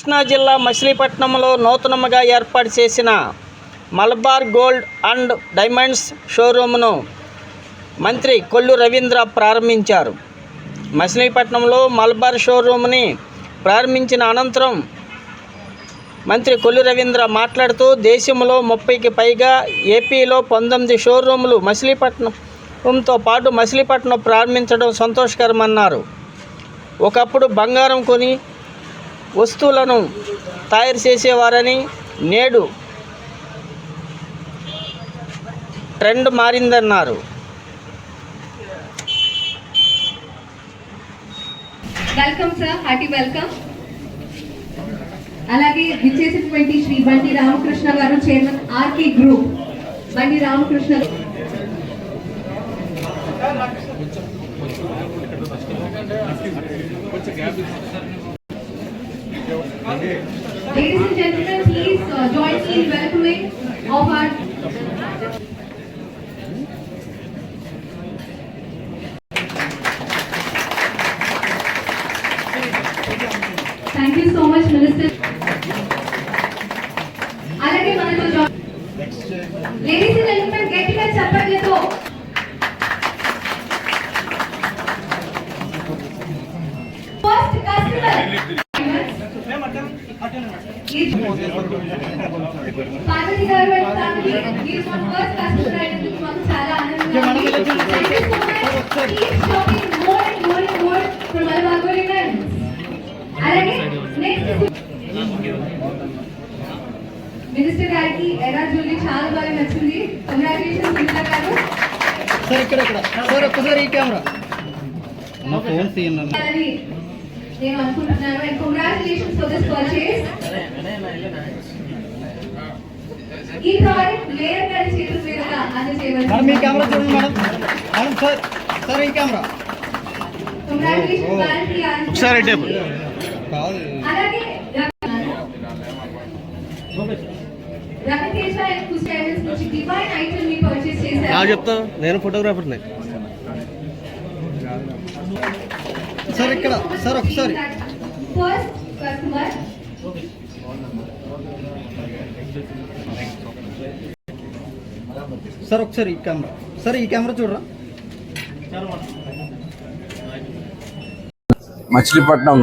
కృష్ణా జిల్లా మచిలీపట్నంలో నూతనంగా ఏర్పాటు చేసిన మలబార్ గోల్డ్ అండ్ డైమండ్స్ షోరూమ్ను మంత్రి కొల్లు రవీంద్ర ప్రారంభించారు. మచిలీపట్నంలో మలబార్ షోరూమ్ని ప్రారంభించిన అనంతరం మంత్రి కొల్లు రవీంద్ర మాట్లాడుతూ దేశంలో ముప్పైకి పైగా ఏపీలో పంతొమ్మిది షోరూములు మచిలీపట్నంతో పాటు మచిలీపట్నం ప్రారంభించడం సంతోషకరమన్నారు. ఒకప్పుడు బంగారం కొని వస్తువులను తయారు చేసేవారని నేడు ట్రెండ్ మారిందన్నారు. వెల్కమ్ సార్ హార్టీ వెల్కమ్ అలాగే విచ్చేసినటువంటి శ్రీ బండి రామకృష్ణ గారు చైర్మన్ ఆర్కే గ్రూప్. బండి Ramakrishna Ladies and gentlemen, please uh, join me in welcoming of our thank you so much minister అలాగే మనతో జా- లేడీస్ అండ్ జెంట్మెన్ గట్టిగా చప్పట్లతో ఫస్ట్ కస్టమర్ పార్వతి గారు అండ్ ఫ్యామిలీ మీరు మన ఫస్ట్ కస్టమర్ అయినందుకు మాకు చాలా ఆనందంగా ఉంది thank you so much keep shopping more and more and more from Malabar gold diamonds అలాగే నెక్స్ట్ మినిస్టర్ గారికి ఎరా జ్యువెలరీ చాలా బాగా నచ్చింది కంగ్రాచులేషన్స్ మినిస్టర్ గారు సార్ ఇక్కడ ఇక్కడ. సార్ ఒక్కసారి ఈ కెమెరా. నా ఫోన్ తీయండి అని నేను అనుకుంటున్నాను and congratulations for this purchase ఈ ప్రాజెక్ట్ లేయర్ గారి చేతుల మీదుగా మేడం మీ కెమెరా చూడండి మేడం. మేడం సార్ సార్ ఈ కెమెరా. ఒకసారి టేపు. కాదు. అలాగే రవితేజ అండ్ కుస్టైల్స్ నుంచి డివైన్ ఐటమ్ని పర్చేస్ చేశారు. చెప్తా నేను ఫోటోగ్రాఫర్ని సార్ ఇక్కడ. సార్ ఒకసారి. సార్ ఒకసారి ఈ కెమెరా. సార్ ఈ కెమెరా చూడరా? మచిలీపట్నం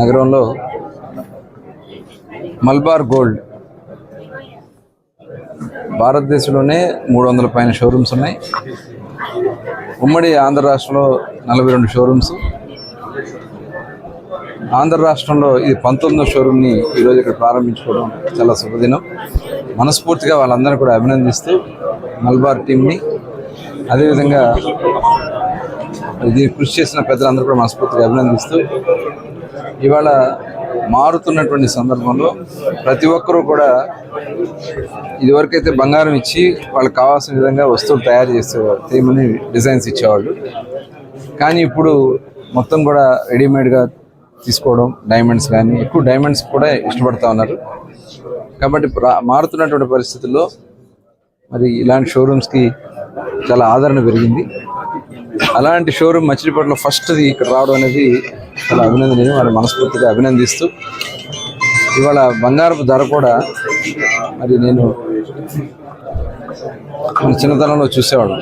నగరంలో మల్బార్ గోల్డ్ భారతదేశంలోనే మూడు వందల పైన షోరూమ్స్ ఉన్నాయి. ఉమ్మడి ఆంధ్ర రాష్ట్రంలో నలభై రెండు షోరూమ్స్ ఆంధ్ర రాష్ట్రంలో ఇది పంతొమ్మిదో షోరూమ్ని ఈరోజు ఇక్కడ ప్రారంభించుకోవడం చాలా శుభదినం. మనస్ఫూర్తిగా వాళ్ళందరినీ కూడా అభినందిస్తూ మల్బార్ టీంని అదేవిధంగా ఇది కృషి చేసిన పెద్దలందరూ కూడా మనస్ఫూర్తిగా అభినందిస్తూ ఇవాళ మారుతున్నటువంటి సందర్భంలో ప్రతి ఒక్కరూ కూడా ఇదివరకైతే బంగారం ఇచ్చి వాళ్ళకి కావాల్సిన విధంగా వస్తువులు తయారు చేసేవారు తేమని డిజైన్స్ ఇచ్చేవాళ్ళు. కానీ ఇప్పుడు మొత్తం కూడా రెడీమేడ్గా తీసుకోవడం డైమండ్స్ కానీ ఎక్కువ డైమండ్స్ కూడా ఇష్టపడతా ఉన్నారు. కాబట్టి మారుతున్నటువంటి పరిస్థితుల్లో మరి ఇలాంటి షోరూమ్స్కి చాలా ఆదరణ పెరిగింది. అలాంటి షోరూమ్ మచిలీపట్నంలో ఫస్ట్ది ఇక్కడ రావడం అనేది చాలా అభినందనీయం వాళ్ళని మనస్ఫూర్తిగా అభినందిస్తూ ఇవాళ బంగారపు ధర కూడా మరి నేను చిన్నతనంలో చూసేవాళ్ళం.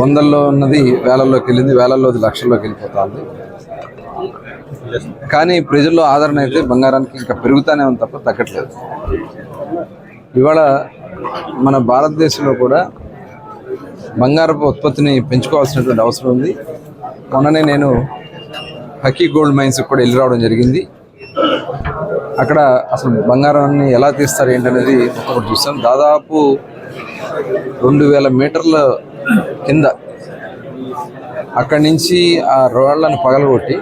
వందల్లో ఉన్నది వేలల్లోకి వెళ్ళింది వేలల్లోది లక్షల్లోకి వెళ్ళిపోతుంది కానీ ప్రజల్లో ఆదరణ అయితే బంగారానికి ఇంకా పెరుగుతానే ఉంది తప్ప తగ్గట్లేదు. ఇవాళ మన భారతదేశంలో కూడా బంగారపు ఉత్పత్తిని పెంచుకోవాల్సినటువంటి అవసరం ఉంది. మొన్ననే నేను హకీ గోల్డ్ మైన్స్ కూడా వెళ్ళి రావడం జరిగింది. అక్కడ అసలు బంగారాన్ని ఎలా తీస్తారు ఏంటనేది ఒకటి చూసాం. దాదాపు రెండు వేల మీటర్ల కింద అక్కడి నుంచి ఆ రోళ్ళను పగలగొట్టి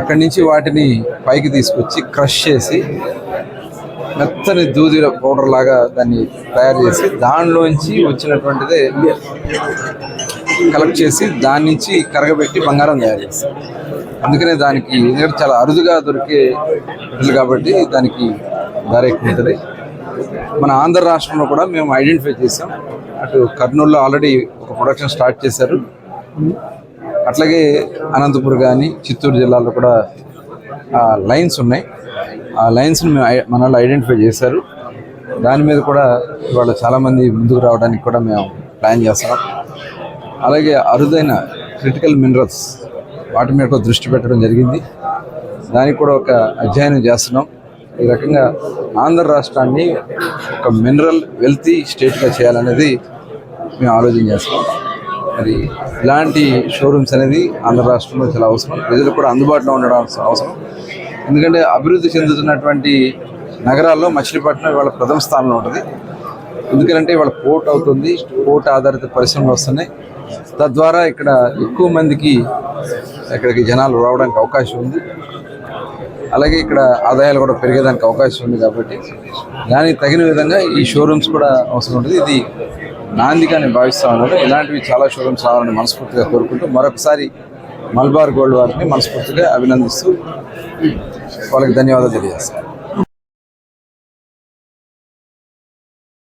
అక్కడి నుంచి వాటిని పైకి తీసుకొచ్చి క్రష్ చేసి మెత్తని దూది పౌడర్ లాగా దాన్ని తయారు చేసి దానిలోంచి వచ్చినటువంటిదే కలెక్ట్ చేసి దాని నుంచి కరగబెట్టి బంగారం తయారు చేస్తారు. అందుకనే దానికి ఎందుకంటే చాలా అరుదుగా దొరికే కాబట్టి దానికి ధర ఎక్కువ ఉంటుంది. మన ఆంధ్ర రాష్ట్రంలో కూడా మేము ఐడెంటిఫై చేసాం అటు కర్నూలులో ఆల్రెడీ ఒక ప్రొడక్షన్ స్టార్ట్ చేశారు. అట్లాగే అనంతపురం కానీ చిత్తూరు జిల్లాలో కూడా ఆ, లైన్స్ ఉన్నాయి. ఆ లైన్స్ని మేము ఐ- మన వాళ్ళు ఐడెంటిఫై చేశారు. దాని మీద కూడా ఇవాళ చాలామంది ముందుకు రావడానికి కూడా మేము ప్లాన్ చేస్తున్నాం. అలాగే అరుదైన క్రిటికల్ మినరల్స్ వాటి మీద కూడా దృష్టి పెట్టడం జరిగింది. దానికి కూడా ఒక అధ్యయనం చేస్తున్నాం. ఈ రకంగా ఆంధ్ర రాష్ట్రాన్ని ఒక మినరల్ వెల్తీ స్టేట్గా చేయాలనేది మేము ఆలోచన చేస్తాం మరి ఇలాంటి షోరూమ్స్ అనేది ఆంధ్ర రాష్ట్రంలో చాలా అవసరం. ప్రజలకు కూడా అందుబాటులో ఉండడం అవసరం. ఎందుకంటే అభివృద్ధి చెందుతున్నటువంటి నగరాల్లో మచిలీపట్నం ఇవాళ ప్రథమ స్థానంలో ఉంటుంది. ఎందుకంటే ఇవాళ పోర్ట్ అవుతుంది పోర్ట్ ఆధారిత పరిశ్రమలు వస్తున్నాయి. తద్వారా ఇక్కడ ఎక్కువ మందికి ఇక్కడికి జనాలు రావడానికి అవకాశం ఉంది. అలాగే ఇక్కడ ఆదాయాలు కూడా పెరిగేదానికి అవకాశం ఉంది కాబట్టి దానికి తగిన విధంగా ఈ షోరూమ్స్ కూడా అవసరం ఉంటుంది. ఇది నాందిగా నేను భావిస్తా ఉన్నాను ఇలాంటివి చాలా షోరూమ్స్ రావాలని మనస్ఫూర్తిగా కోరుకుంటూ మరొకసారి మల్బార్ గోల్డ్ వారిని మనస్ఫూర్తిగా అభినందిస్తూ వాళ్ళకి ధన్యవాదాలు తెలియజేస్తాను.